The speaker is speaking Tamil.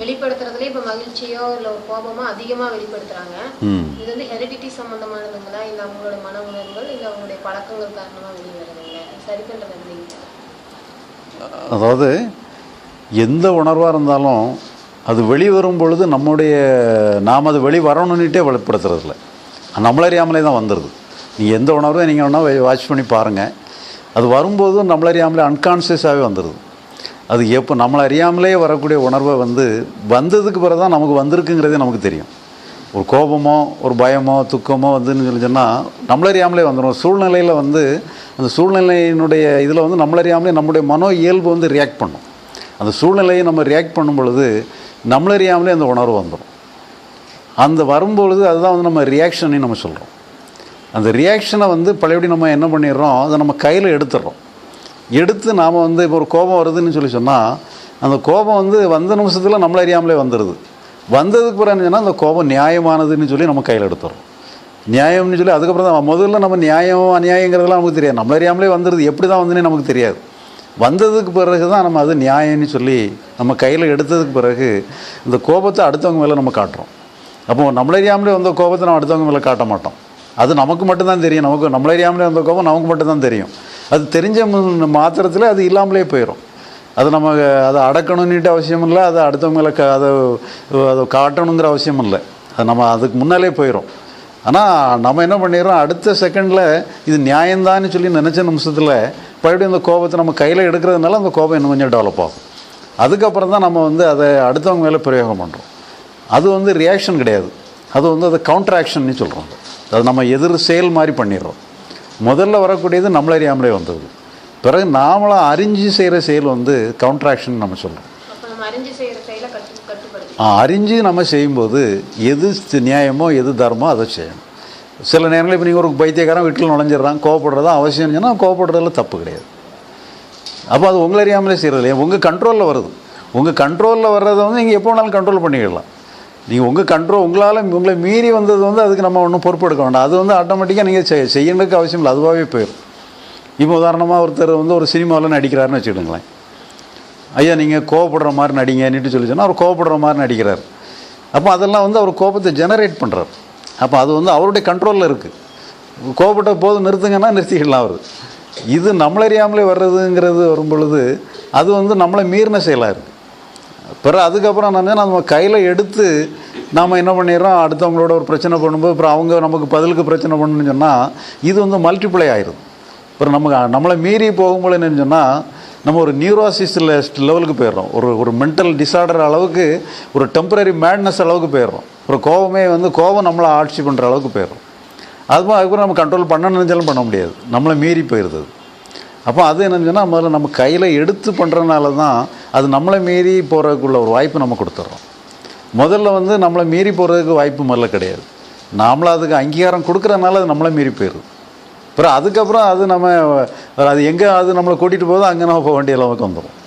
வெளிப்படுத்துறதுல இப்ப மகிழ்ச்சியோ இல்ல ஒரு கோபமோ அதிகமா வெளிப்படுத்துறாங்க. இது வந்து ஹெரிடிட்டி சம்பந்தமானதுங்களா? இல்ல அவங்களோட மன உணர்வுகள் இல்ல அவங்களுடைய பழக்கங்கள் காரணமா வெளிவரதுங்க சரி பண்றது அதாவது எந்த உணர்வாக இருந்தாலும் அது வெளிவரும் பொழுது நம்முடைய நாம் அது வெளி வரணுன்னுட்டே வெளிப்படுத்துறதில்ல. நம்மளறியாமலே தான் வந்துடுது நீங்கள் எந்த உணர்வை நீங்கள் வேணால் வாட்ச் பண்ணி பாருங்கள் அது வரும்போது நம்மளறியாமலே அன்கான்சியஸாகவே வந்துடுது அது எப்போ நம்மளை அறியாமலே வரக்கூடிய உணர்வை வந்து வந்ததுக்கு பிறகு தான் நமக்கு வந்திருக்குங்கிறதே நமக்கு தெரியும். ஒரு கோபமோ ஒரு பயமோ துக்கமோ வந்துன்னு சொல்லி சொன்னால் நம்மளறியாமலே வந்துடும் சூழ்நிலையில் வந்து அந்த சூழ்நிலையினுடைய இதில் வந்து நம்மளறியாமலே நம்முடைய மனோ இயல்பு வந்து ரியாக்ட் பண்ணும். அந்த சூழ்நிலையை நம்ம ரியாக்ட் பண்ணும் பொழுது நம்மளறியாமலே அந்த உணர்வு வந்துடும் அந்த வரும்பொழுது அதுதான் வந்து நம்ம ரியாக்ஷன்னு நம்ம சொல்கிறோம் அந்த ரியாக்ஷனை வந்து பழையபடி நம்ம என்ன பண்ணிடுறோம்? அதை நம்ம கையில் எடுத்துடுறோம். எடுத்து நாம் வந்து இப்போ ஒரு கோபம் வருதுன்னு சொல்லி சொன்னால் அந்த கோபம் வந்து வந்த நிமிஷத்தில் நம்மள அறியாமலே வந்துடுது வந்ததுக்கு பிறகு என்ன சொன்னால் அந்த கோபம் நியாயமானதுன்னு சொல்லி நம்ம கையில் எடுத்துடுறோம். நியாயம்னு சொல்லி அதுக்கப்புறம் தான் முதல்ல நம்ம நியாயம் அநியாயங்கிறதெல்லாம் நமக்கு தெரியாது. நம்மள அறியாமலே வந்துடுது எப்படி தான் வந்துன்னு நமக்கு தெரியாது. வந்ததுக்கு பிறகு தான் நம்ம அது நியாயம்னு சொல்லி நம்ம கையில் எடுத்ததுக்கு பிறகு இந்த கோபத்தை அடுத்தவங்க மேலே நம்ம காட்டுறோம். அப்போது நம்மளறியாமலே வந்த கோபத்தை நம்ம அடுத்தவங்க மேலே காட்ட மாட்டோம். அது நமக்கு மட்டும்தான் தெரியும். நமக்கு நம்மளறியாமலே வந்த கோபம் நமக்கு மட்டும்தான் தெரியும். அது தெரிஞ்ச மாத்திரத்தில் அது இல்லாமலே போயிடும் அது நம்ம அதை அடக்கணும்னுட்டு அவசியம் இல்லை. அதை அடுத்தவங்க மேலே க அதை அதை காட்டணுங்கிற அவசியம் இல்லை. அது நம்ம அதுக்கு முன்னாலே போயிடும் ஆனால் நம்ம என்ன பண்ணிடுறோம்? அடுத்த செகண்டில் இது நியாயம்தான்னு சொல்லி நினச்ச நிமிஷத்தில் மறுபடியும் அந்த கோபத்தை நம்ம கையில் எடுக்கிறதுனால அந்த கோபம் இன்னும் கொஞ்சம் டெவலப் ஆகும். அதுக்கப்புறம் தான் நம்ம வந்து அதை அடுத்தவங்க மேலே பிரயோகம் பண்ணுறோம் அது வந்து ரியாக்ஷன் கிடையாது. அது வந்து அது கவுண்டர் ஆக்ஷன்னு சொல்கிறோம் அது நம்ம எதிர் செயல் மாதிரி பண்ணிடுறோம். முதல்ல வரக்கூடியது நம்மளறியாமலே வந்தது. பிறகு நாமளாக அறிஞ்சு செய்கிற செயல் வந்து கவுண்டர் ஆக்ஷன் நம்ம சொல்கிறோம் அறிஞ்சு நம்ம செய்யும்போது எது நியாயமோ எது தர்மோ அதை செய்யணும். சில நேரங்களில் இப்போ நீங்கள் ஒரு பைத்தியக்காரன் வீட்டில் நுழைஞ்சிடுறான் கோவப்படுறது அவசியம் சொன்னால் கோவப்படுறதுல தப்பு கிடையாது. அப்போ அது உங்களை அறியாமலே செய்கிறது இல்லையா? உங்கள் கண்ட்ரோலில் வருது. உங்கள் கண்ட்ரோலில் வர்றதை வந்து நீங்கள் எப்போ வேணாலும் கண்ட்ரோல் பண்ணிக்கலாம் நீங்கள் உங்கள் கண்ட்ரோல் உங்களால் உங்களை மீறி வந்தது வந்து அதுக்கு நம்ம ஒன்றும் பொறுப்பெடுக்க வேண்டாம். அது வந்து ஆட்டோமேட்டிக்காக நீங்கள் செய் செய்யணுக்கு அவசியம் இல்லை. அதுவாகவே போயிடும் இப்போ உதாரணமாக ஒருத்தர் வந்து ஒரு சினிமாவில் நடிக்கிறாருன்னு வச்சுக்கிடுங்களேன் ஐயா நீங்கள் கோவப்படுற மாதிரி நடிங்கன்னுட்டு சொல்லி சொன்னால் அவர் கோவப்படுற மாதிரி நடிக்கிறார். அப்போ அதெல்லாம் வந்து அவர் கோபத்தை ஜெனரேட் பண்ணுறார் அப்போ அது வந்து அவருடைய கண்ட்ரோலில் இருக்குது கோபப்பட்ட போது நிறுத்துங்கன்னா நிறுத்திக்கலாம் அவர். இது நம்மளறியாமலே வர்றதுங்கிறது வரும் பொழுது அது வந்து நம்மளை மீறின செயலாக இருக்குது பிறகு அதுக்கப்புறம் என்னன்னா நம்ம கையில் எடுத்து நாம் என்ன பண்ணிடுறோம்? அடுத்தவங்களோட ஒரு பிரச்சனை பண்ணும்போது அப்புறம் அவங்க நமக்கு பதிலுக்கு பிரச்சனை பண்ணணும்னு சொன்னால் இது வந்து மல்டிப்ளை ஆயிரும். அப்புறம் நமக்கு நம்மளை மீறி போகும்போது என்னன்னு சொன்னால் நம்ம ஒரு நியூரோசிஸ் லெவலுக்கு போயிடுறோம். ஒரு ஒரு மென்டல் டிசார்டர் அளவுக்கு ஒரு டெம்பரரி மேட்னஸ் அளவுக்கு போயிடுறோம். ஒரு கோபமே வந்து கோபம் நம்மளை ஆட்சி பண்ணுற அளவுக்கு போயிடுறோம். அதுவும் அதுக்கப்புறம் நம்ம கண்ட்ரோல் பண்ண நினைச்சாலும் பண்ண முடியாது. நம்மளை மீறி போயிடுது அப்போ அது என்னன்னு சொன்னால் முதல்ல நம்ம கையில் எடுத்து பண்ணுறதுனால தான் அது நம்மளை மீறி போகிறதுக்குள்ள ஒரு வாய்ப்பு நம்ம கொடுத்துட்றோம் முதல்ல வந்து நம்மளை மீறி போகிறதுக்கு வாய்ப்பு முதல்ல கிடையாது. நாமளும் அதுக்கு அங்கீகாரம் கொடுக்குறதுனால அது நம்மளை மீறி போயிடுது. அப்புறம் அதுக்கப்புறம் அது நம்ம அது எங்கே அது நம்மளை கூட்டிகிட்டு போதோ அங்கே நம்ம போக வேண்டிய அளவுக்கு வந்துடும்